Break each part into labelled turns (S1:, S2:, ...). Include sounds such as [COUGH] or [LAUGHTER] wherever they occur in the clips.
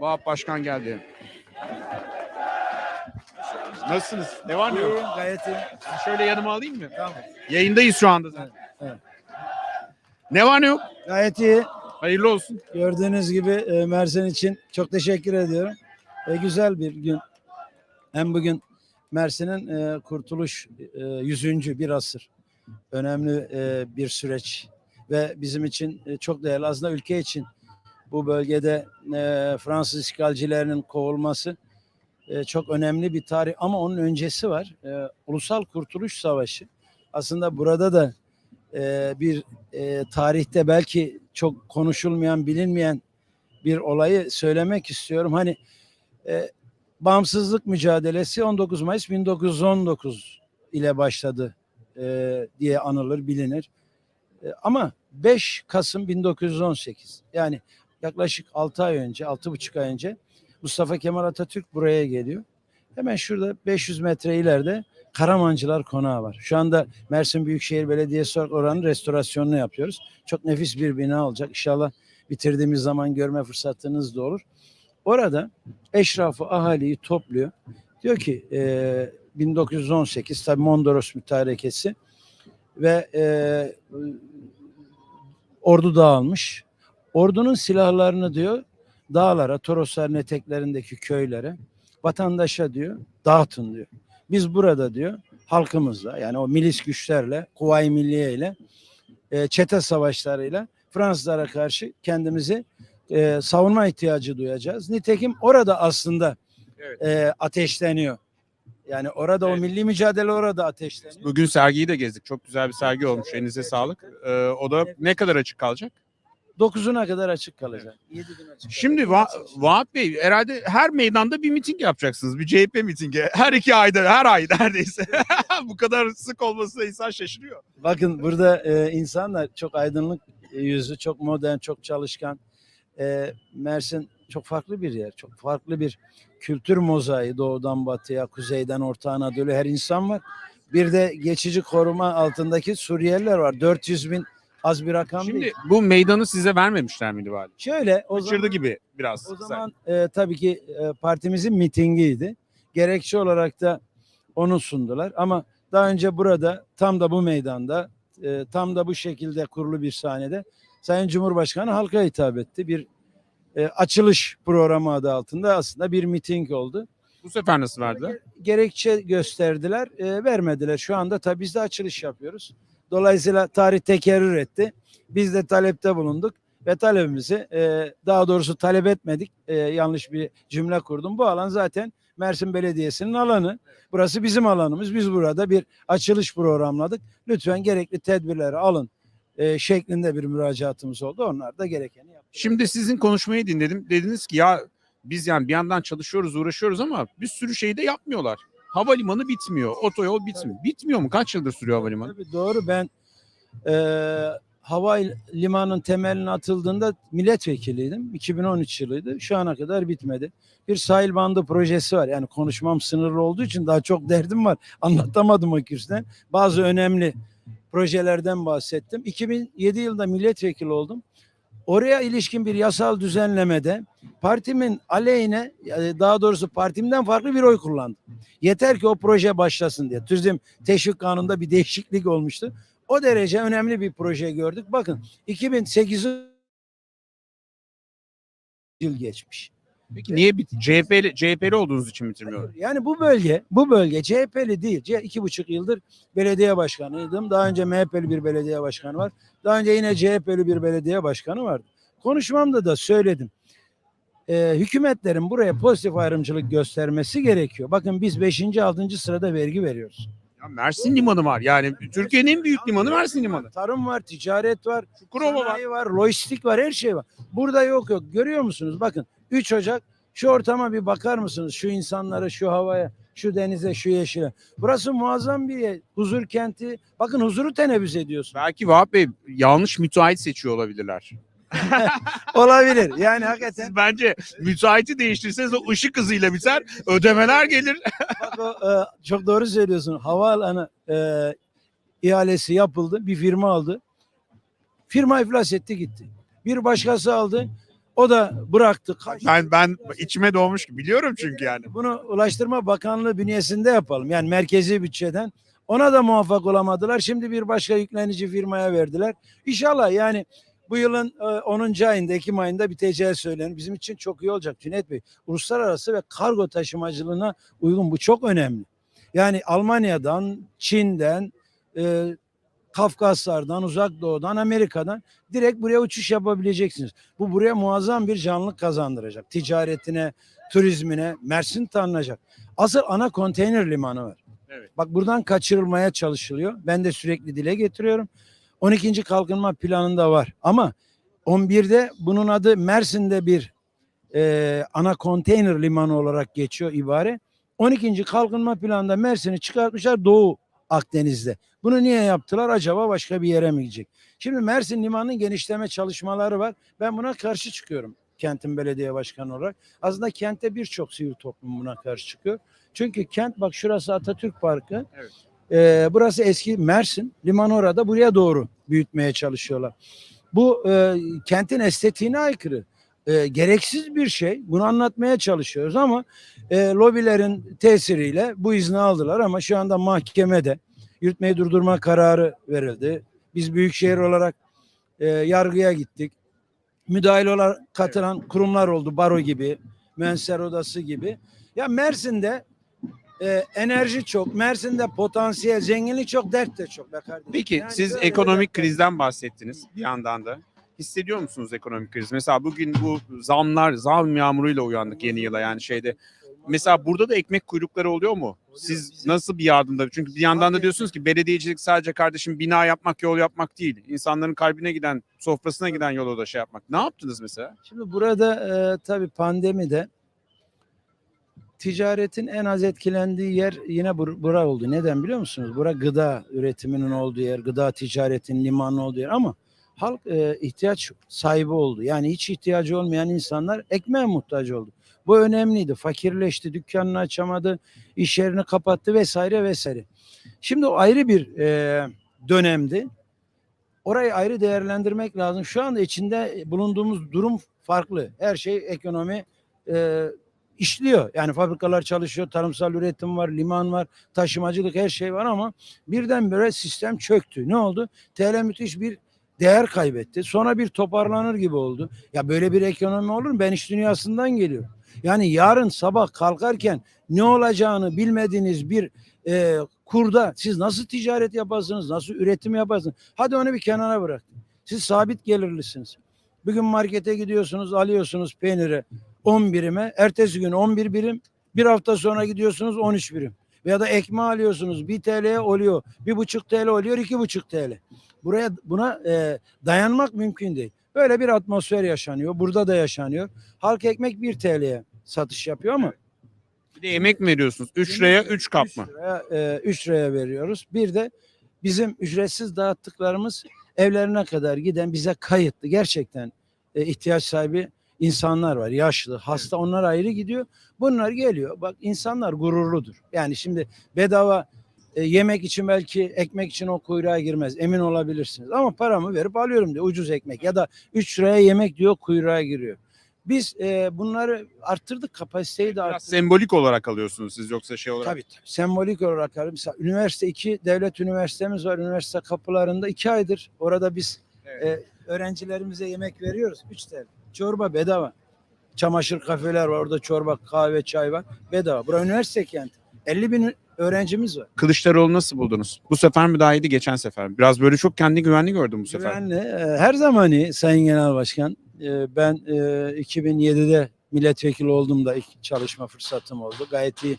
S1: Vahap Başkan geldi. Nasılsınız? Ne var ne yok?
S2: İyiyim, gayet.
S1: Sizi Şöyle yanıma alayım mı?
S2: Tamam.
S1: Yayındayız şu anda zaten.
S2: Evet, evet.
S1: Ne var ne yok?
S2: Gayet iyi.
S1: Hayırlı olsun.
S2: Gördüğünüz gibi e, Mersin için çok teşekkür ediyorum. E, güzel bir gün. Hem bugün Mersin'in e, kurtuluş e, 100. bir asır. Önemli e, bir süreç ve bizim için e, çok değerli. Aslında ülke için bu bölgede e, Fransız işgalcilerinin kovulması e, çok önemli bir tarih. Ama onun öncesi var. E, Ulusal Kurtuluş Savaşı. Aslında burada da e, bir e, tarihte belki çok konuşulmayan, bilinmeyen bir olayı söylemek istiyorum. Hani e, bağımsızlık mücadelesi 19 Mayıs 1919 ile başladı e, diye anılır, bilinir. E, ama 5 Kasım 1918 yani yaklaşık 6 ay önce, 6,5 ay önce Mustafa Kemal Atatürk buraya geliyor. Hemen şurada 500 metre ileride Karamancılar Konağı var. Şu anda Mersin Büyükşehir Belediyesi olarak oranın restorasyonunu yapıyoruz. Çok nefis bir bina olacak. İnşallah bitirdiğimiz zaman görme fırsatınız da olur. Orada eşrafı, ahaliyi topluyor. Diyor ki e, 1918 tabi Mondros mütarekesi ve e, ordu dağılmış. Ordunun silahlarını diyor dağlara, Torosların eteklerindeki köylere, vatandaşa diyor dağıtın diyor. Biz burada diyor halkımızla yani o milis güçlerle, Kuvayi Milliye ile e, çete savaşlarıyla Fransızlara karşı kendimizi e, savunma ihtiyacı duyacağız. Nitekim orada aslında
S1: Evet.
S2: e, ateşleniyor. Yani orada
S1: Evet.
S2: o milli mücadele orada ateşleniyor.
S1: Bugün sergiyi de gezdik. Çok güzel bir sergi olmuş. Elinize sağlık. Ee, o da ne kadar açık kalacak?
S2: 9'una kadar açık kalacak. 7 gün açık
S1: Şimdi
S2: kalacak.
S1: Va- Vahap Bey herhalde her meydanda bir miting yapacaksınız. Bir CHP mitingi. Her iki ayda, her ay neredeyse. [LAUGHS] Bu kadar sık olmasına insan şaşırıyor.
S2: Bakın burada e, insanlar çok aydınlık e, yüzü, çok modern, çok çalışkan. E, Mersin çok farklı bir yer. Çok farklı bir kültür mozaiği doğudan batıya, kuzeyden Orta Anadolu her insan var. Bir de geçici koruma altındaki Suriyeliler var. 400 bin az bir rakam
S1: Şimdi
S2: değil.
S1: bu meydanı size vermemişler miydi vali?
S2: Şöyle o
S1: Kaçırdı
S2: zaman,
S1: gibi biraz.
S2: o zaman e, tabii ki e, partimizin mitingiydi. Gerekçe olarak da onu sundular. Ama daha önce burada tam da bu meydanda e, tam da bu şekilde kurulu bir sahnede Sayın Cumhurbaşkanı halka hitap etti. Bir e, açılış programı adı altında aslında bir miting oldu.
S1: Bu sefer nasıl verdiler?
S2: Ge- Gerekçe gösterdiler, e, vermediler. Şu anda tabii biz de açılış yapıyoruz. Dolayısıyla tarih tekerrür etti. Biz de talepte bulunduk ve talebimizi e, daha doğrusu talep etmedik. E, yanlış bir cümle kurdum. Bu alan zaten Mersin Belediyesi'nin alanı. Burası bizim alanımız. Biz burada bir açılış programladık. Lütfen gerekli tedbirleri alın e, şeklinde bir müracaatımız oldu. Onlar da gerekeni yaptı.
S1: Şimdi sizin konuşmayı dinledim. Dediniz ki ya biz yani bir yandan çalışıyoruz, uğraşıyoruz ama bir sürü şey de yapmıyorlar. Havalimanı bitmiyor, otoyol bitmiyor. Bitmiyor mu? Kaç yıldır sürüyor havalimanı?
S2: Tabii doğru ben e, hava limanının temelinin atıldığında milletvekiliydim. 2013 yılıydı. Şu ana kadar bitmedi. Bir sahil bandı projesi var. Yani konuşmam sınırlı olduğu için daha çok derdim var. [LAUGHS] Anlatamadım o kürsüden. Bazı önemli projelerden bahsettim. 2007 yılında milletvekili oldum. Oraya ilişkin bir yasal düzenlemede partimin aleyhine yani daha doğrusu partimden farklı bir oy kullandım. Yeter ki o proje başlasın diye. Turizm teşvik kanununda bir değişiklik olmuştu. O derece önemli bir proje gördük. Bakın 2008 yıl geçmiş.
S1: Peki niye bit CHP'li, CHP'li olduğunuz için bitirmiyorlar?
S2: Yani bu bölge, bu bölge CHP'li değil. C- iki buçuk yıldır belediye başkanıydım. Daha önce MHP'li bir belediye başkanı var. Daha önce yine CHP'li bir belediye başkanı vardı. Konuşmamda da söyledim. Ee, hükümetlerin buraya pozitif ayrımcılık göstermesi gerekiyor. Bakın biz 5. 6. sırada vergi veriyoruz.
S1: Ya Mersin Limanı var. Yani Türkiye'nin en büyük limanı Mersin Limanı.
S2: Tarım var, ticaret var,
S1: Çukurova var.
S2: var, lojistik var, her şey var. Burada yok yok. Görüyor musunuz? Bakın 3 Ocak şu ortama bir bakar mısınız? Şu insanlara, şu havaya, şu denize, şu yeşile. Burası muazzam bir yer. Huzur kenti. Bakın huzuru teneffüs ediyorsun.
S1: Belki Vahap Bey yanlış müteahhit seçiyor olabilirler. [LAUGHS]
S2: Olabilir. Yani hakikaten
S1: Siz bence müteahhiti değiştirseniz o ışık hızıyla biter, ödemeler gelir. [LAUGHS]
S2: bak o, e, çok doğru söylüyorsun. Havaalanı e, ihalesi yapıldı. Bir firma aldı. Firma iflas etti gitti. Bir başkası aldı. O da bıraktı. kaçtı.
S1: Ben ben içime doğmuş gibi biliyorum çünkü yani.
S2: Bunu Ulaştırma Bakanlığı bünyesinde yapalım. Yani merkezi bütçeden. Ona da muvaffak olamadılar. Şimdi bir başka yüklenici firmaya verdiler. İnşallah yani bu yılın e, 10. ayında, Ekim ayında biteceği söyleniyor. Bizim için çok iyi olacak Cüneyt Bey. Uluslararası ve kargo taşımacılığına uygun. Bu çok önemli. Yani Almanya'dan, Çin'den, e, Kafkaslardan, Uzak Doğu'dan, Amerika'dan direkt buraya uçuş yapabileceksiniz. Bu buraya muazzam bir canlılık kazandıracak. Ticaretine, turizmine, Mersin tanınacak. Asıl ana konteyner limanı var.
S1: Evet.
S2: Bak buradan kaçırılmaya çalışılıyor. Ben de sürekli dile getiriyorum. 12. kalkınma planında var. Ama 11'de bunun adı Mersin'de bir e, ana konteyner limanı olarak geçiyor ibare. 12. kalkınma planında Mersin'i çıkartmışlar Doğu Akdeniz'de. Bunu niye yaptılar? Acaba başka bir yere mi gidecek? Şimdi Mersin limanının genişleme çalışmaları var. Ben buna karşı çıkıyorum kentin belediye başkanı olarak. Aslında kentte birçok sivil toplum buna karşı çıkıyor. Çünkü kent bak şurası Atatürk Parkı.
S1: Evet.
S2: Ee, burası eski Mersin. Liman orada buraya doğru büyütmeye çalışıyorlar. Bu e, kentin estetiğine aykırı. E, gereksiz bir şey. Bunu anlatmaya çalışıyoruz ama e, lobilerin tesiriyle bu izni aldılar ama şu anda mahkemede yürütmeyi durdurma kararı verildi. Biz büyükşehir olarak e, yargıya gittik. Müdahil olarak katılan kurumlar oldu. Baro gibi, mühendisler odası gibi. Ya Mersin'de e, enerji çok, Mersin'de potansiyel, zenginlik çok, dert de çok be kardeşim.
S1: Peki
S2: Yani
S1: siz
S2: böyle
S1: ekonomik
S2: dertler-
S1: krizden bahsettiniz bir yandan da. Hissediyor musunuz ekonomik kriz? Mesela bugün bu zamlar, zam yağmuruyla uyandık yeni yıla yani şeyde. Mesela burada da ekmek kuyrukları oluyor mu? Siz nasıl bir yardımda? Çünkü bir yandan da diyorsunuz ki belediyecilik sadece kardeşim bina yapmak, yol yapmak değil. İnsanların kalbine giden, sofrasına giden yolu da şey yapmak. Ne yaptınız mesela?
S2: Şimdi burada e, tabii pandemide ticaretin en az etkilendiği yer yine bur- bura oldu. Neden biliyor musunuz? Bura gıda üretiminin olduğu yer, gıda ticaretinin limanı olduğu yer ama halk e, ihtiyaç sahibi oldu. Yani hiç ihtiyacı olmayan insanlar ekmeğe muhtaç oldu. Bu önemliydi. Fakirleşti, dükkanını açamadı, iş yerini kapattı vesaire vesaire. Şimdi o ayrı bir e, dönemdi. Orayı ayrı değerlendirmek lazım. Şu anda içinde bulunduğumuz durum farklı. Her şey ekonomi e, işliyor. Yani fabrikalar çalışıyor, tarımsal üretim var, liman var, taşımacılık her şey var ama birdenbire sistem çöktü. Ne oldu? TL müthiş bir değer kaybetti. Sonra bir toparlanır gibi oldu. Ya böyle bir ekonomi olur mu? Ben iş dünyasından geliyorum. Yani yarın sabah kalkarken ne olacağını bilmediğiniz bir e, kurda siz nasıl ticaret yaparsınız, nasıl üretim yaparsınız? Hadi onu bir kenara bırakın. Siz sabit gelirlisiniz. Bugün markete gidiyorsunuz, alıyorsunuz peyniri 10 birime, ertesi gün 11 birim, bir hafta sonra gidiyorsunuz 13 birim. Veya da ekmeği alıyorsunuz 1 TL'ye oluyor, 1,5 TL oluyor, 2,5 TL. Buraya buna e, dayanmak mümkün değil. Böyle bir atmosfer yaşanıyor. Burada da yaşanıyor. Halk ekmek 1 TL'ye satış yapıyor ama
S1: Bir de yemek mi veriyorsunuz? 3 liraya 3 kap mı?
S2: 3 liraya, e, 3 liraya veriyoruz. Bir de bizim ücretsiz dağıttıklarımız evlerine kadar giden bize kayıtlı gerçekten e, ihtiyaç sahibi insanlar var. Yaşlı, hasta onlar ayrı gidiyor. Bunlar geliyor. Bak insanlar gururludur. Yani şimdi bedava e, yemek için belki ekmek için o kuyruğa girmez. Emin olabilirsiniz. Ama paramı verip alıyorum diyor ucuz ekmek ya da 3 liraya yemek diyor kuyruğa giriyor. Biz e, bunları arttırdık kapasiteyi de
S1: Biraz
S2: arttırdık.
S1: sembolik olarak alıyorsunuz siz yoksa şey olarak.
S2: Tabii tabii. Sembolik olarak abi. Mesela üniversite iki devlet üniversitemiz var. Üniversite kapılarında iki aydır orada biz
S1: Evet.
S2: e, öğrencilerimize yemek veriyoruz. Üç TL. Çorba bedava. Çamaşır kafeler var. Orada çorba, kahve, çay var. Bedava. Bura üniversite kenti. 50 bin öğrencimiz var.
S1: Kılıçdaroğlu nasıl buldunuz? Bu sefer mi daha iyiydi geçen sefer mi? Biraz böyle çok kendi güvenli gördüm bu sefer.
S2: Güvenli. e, Her zaman iyi Sayın Genel Başkan. E, Ben e, 2007'de milletvekili olduğumda ilk çalışma fırsatım oldu. Gayet iyi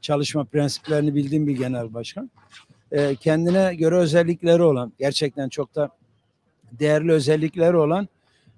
S2: çalışma prensiplerini bildiğim bir genel başkan. E, Kendine göre özellikleri olan, gerçekten çok da değerli özellikleri olan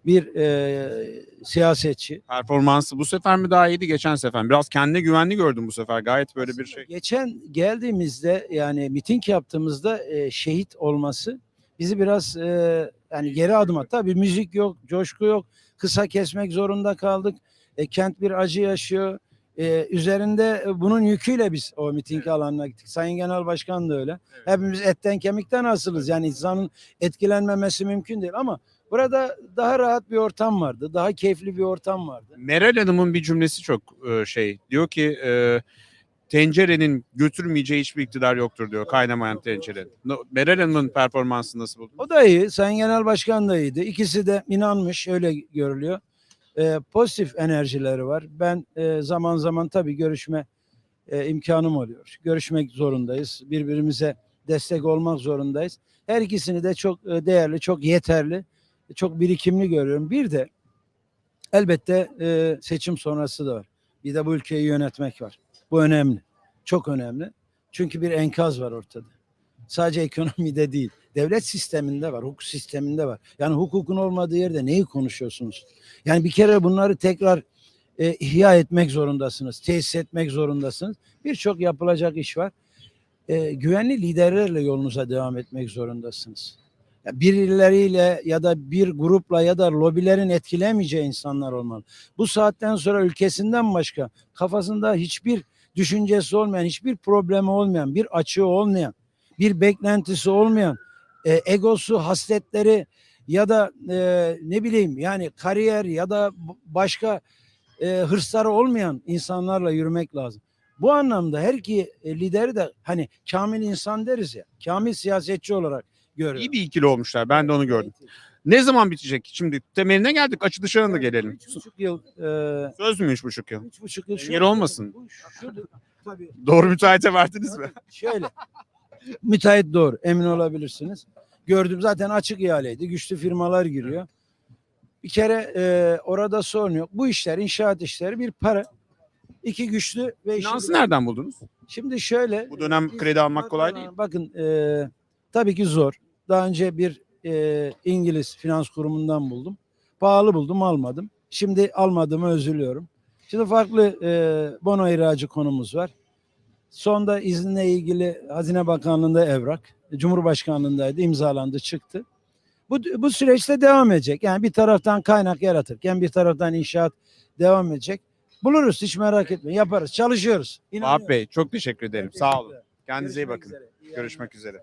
S2: bir e, siyasetçi.
S1: Performansı bu sefer mi daha iyiydi geçen sefer? Biraz kendine güvenli gördüm bu sefer. Gayet böyle bir şey.
S2: Geçen geldiğimizde yani miting yaptığımızda e, şehit olması bizi biraz e, yani geri adım attı. Tabii müzik yok, coşku yok. Kısa kesmek zorunda kaldık. E, kent bir acı yaşıyor. E, üzerinde e, bunun yüküyle biz o miting alanına gittik. Sayın Genel Başkan da öyle.
S1: Evet.
S2: Hepimiz etten kemikten asılız. Yani insanın etkilenmemesi mümkün değil ama Burada daha rahat bir ortam vardı. Daha keyifli bir ortam vardı.
S1: Meral Hanım'ın bir cümlesi çok e, şey. Diyor ki e, tencerenin götürmeyeceği hiçbir iktidar yoktur diyor. Kaynamayan tencere. No- Meral Hanım'ın performansını nasıl buldun?
S2: O da iyi. Sayın Genel Başkan da iyiydi. İkisi de inanmış. Öyle görülüyor. Ee, pozitif enerjileri var. Ben e, zaman zaman tabii görüşme e, imkanım oluyor. Görüşmek zorundayız. Birbirimize destek olmak zorundayız. Her ikisini de çok e, değerli, çok yeterli, çok birikimli görüyorum. Bir de elbette e, seçim sonrası da var. Bir de bu ülkeyi yönetmek var. Bu önemli. Çok önemli. Çünkü bir enkaz var ortada. Sadece [LAUGHS] ekonomide değil. Devlet sisteminde var, hukuk sisteminde var. Yani hukukun olmadığı yerde neyi konuşuyorsunuz? Yani bir kere bunları tekrar e, ihya etmek zorundasınız, tesis etmek zorundasınız. Birçok yapılacak iş var. E, güvenli liderlerle yolunuza devam etmek zorundasınız. Birileriyle ya da bir grupla ya da lobilerin etkilemeyeceği insanlar olmalı. Bu saatten sonra ülkesinden başka kafasında hiçbir düşüncesi olmayan, hiçbir problemi olmayan, bir açığı olmayan, bir beklentisi olmayan, e, egosu, hasletleri ya da e, ne bileyim yani kariyer ya da başka e, hırsları olmayan insanlarla yürümek lazım. Bu anlamda her iki e, lideri de hani kamil insan deriz ya, kamil siyasetçi olarak görüyorum.
S1: İyi bir ikili olmuşlar. Ben de onu gördüm. Ne zaman bitecek? Şimdi temeline geldik. Açılışına da gelelim.
S2: Üç buçuk yıl, e,
S1: Söz mü üç buçuk yıl?
S2: üç buçuk yıl.
S1: Engel olmasın.
S2: Bu şurada- tabii.
S1: Doğru müteahhite verdiniz mi? [LAUGHS]
S2: Şöyle. Müteahhit doğru. Emin olabilirsiniz. Gördüm zaten açık ihaleydi. Güçlü firmalar giriyor. Bir kere e, orada sorun yok. Bu işler, inşaat işleri bir para. İki güçlü ve işin-
S1: Finansı nereden buldunuz?
S2: Şimdi şöyle.
S1: Bu dönem kredi almak kolay değil.
S2: Bakın e, tabii ki zor. Daha önce bir e, İngiliz finans kurumundan buldum. Pahalı buldum almadım. Şimdi almadığımı üzülüyorum. Şimdi farklı e, bono ihracı konumuz var. Sonda izinle ilgili Hazine Bakanlığı'nda evrak, Cumhurbaşkanlığındaydı, imzalandı, çıktı. Bu, bu süreçte devam edecek. Yani bir taraftan kaynak yaratırken bir taraftan inşaat devam edecek. Buluruz hiç merak etmeyin. Yaparız. Çalışıyoruz.
S1: Vahap Bey çok teşekkür ederim. Sağ olun. Kendinize iyi
S2: Görüşmek
S1: bakın.
S2: üzere. İyi
S1: Görüşmek üzere.